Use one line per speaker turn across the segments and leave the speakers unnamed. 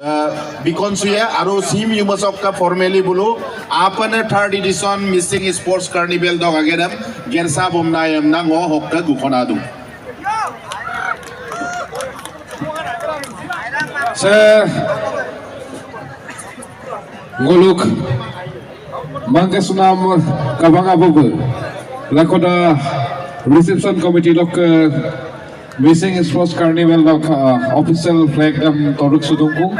Beckons हुई है और सीम यूमसॉफ का फॉर्मेली बोलो आपन third edition missing sports carnival दो अगेरम गेरसा बोमना यमना गो
हक्का गुखना दू से गोलुक मंगे सुनाम कबांगा बोबो लकोदा रिसेप्शन कमिटी लोक Wising is first carnival of uh, official flag ng Toruk Sudungku.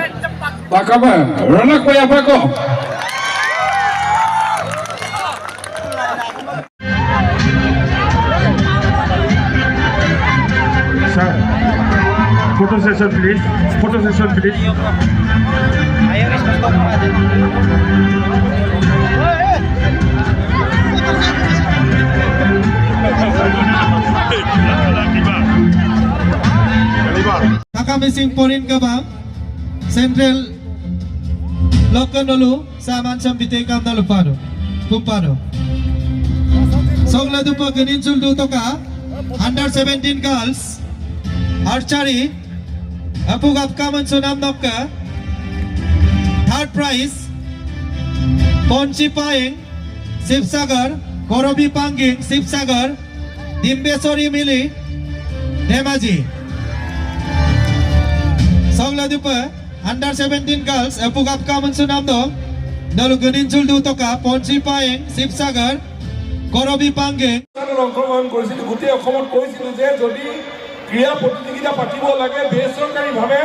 Takama, Ranak Mayapako!
Sir, photo session please. Photo session please.
Ayaw, is mas Kakamising Porin Kabang, Central Lokanolu, Saman Sambite Kam Nalupano, Pumpano. Songla Dupa Ganinsul Dutoka, Under 17 Girls, Archery, Apugap Kaman Sunam Nopka, Third Prize, Ponchi Paing, Sipsagar, Korobi Panging, Sipsagar, Dimbesori Mili, Demaji. Songladupa, under 17 girls, Apugap Kaman Sunamdo, Nalugunin Zuldutoka, Ponchi Paeng, Sipsagar, Korobi Pangeng,
অংশগ্ৰহণ কৰিছিলোঁ গোটেই অসমত কৈছিলোঁ যে যদি ক্ৰীড়া প্ৰতিযোগিতা পাতিব লাগে বেচৰকাৰীভাৱে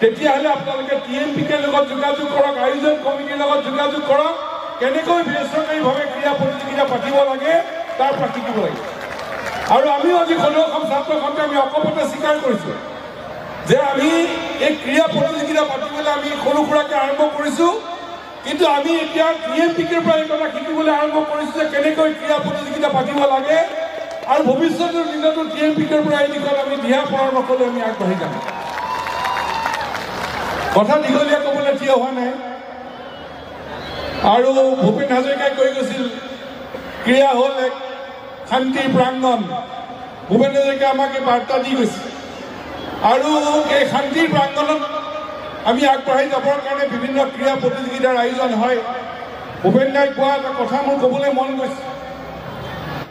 তেতিয়াহ'লে আপোনালোকে টি এম পি কেৰ লগত যোগাযোগ কৰক আয়োজন কমিটিৰ লগত যোগাযোগ কৰক কেনেকৈ বেচৰকাৰীভাৱে ক্ৰীড়া প্ৰতিযোগিতা পাতিব লাগে তাৰ পৰা লাগে আৰু আমিও আজি সদৌ অসম ছাত্ৰ সন্থাই আমি অকপতে স্বীকাৰ কৰিছোঁ যে আমি এই ক্ৰীড়া প্ৰতিযোগিতা পাতিবলৈ আমি সৰু সুৰাকৈ আৰম্ভ কৰিছোঁ। কিন্তু আমি এতিয়া টি এম পি কেৰ পৰা এই কথা শিকিবলৈ আৰম্ভ কৰিছোঁ যে কেনেকৈ ক্ৰীড়া প্ৰতিযোগিতা পাতিব লাগে আৰু ভৱিষ্যতৰ দিনতো টি এম পি কেৰ পৰা এই দিশত আমি দিহা পৰামৰ্শ লৈ আমি আগবাঢ়ি যাম। কথা দীঘলীয়া ক'বলৈ থিয় হোৱা নাই। আৰু ভূপেন হাজৰিকাই কৈ গৈছিল ক্ৰীড়া হ'ল এক শান্তিৰ প্ৰাংগণ। ভূপেন হাজৰিকাই আমাক এই বাৰ্তা দি গৈছে আৰু এই শান্তিৰ প্ৰাংগণত আমি আগবাঢ়ি যাবৰ কাৰণে বিভিন্ন ক্ৰীড়া প্ৰতিযোগিতাৰ আয়োজন হয়। ভূপেন দাই কোৱা এটা কথা মোৰ ক'বলৈ মন গৈছে।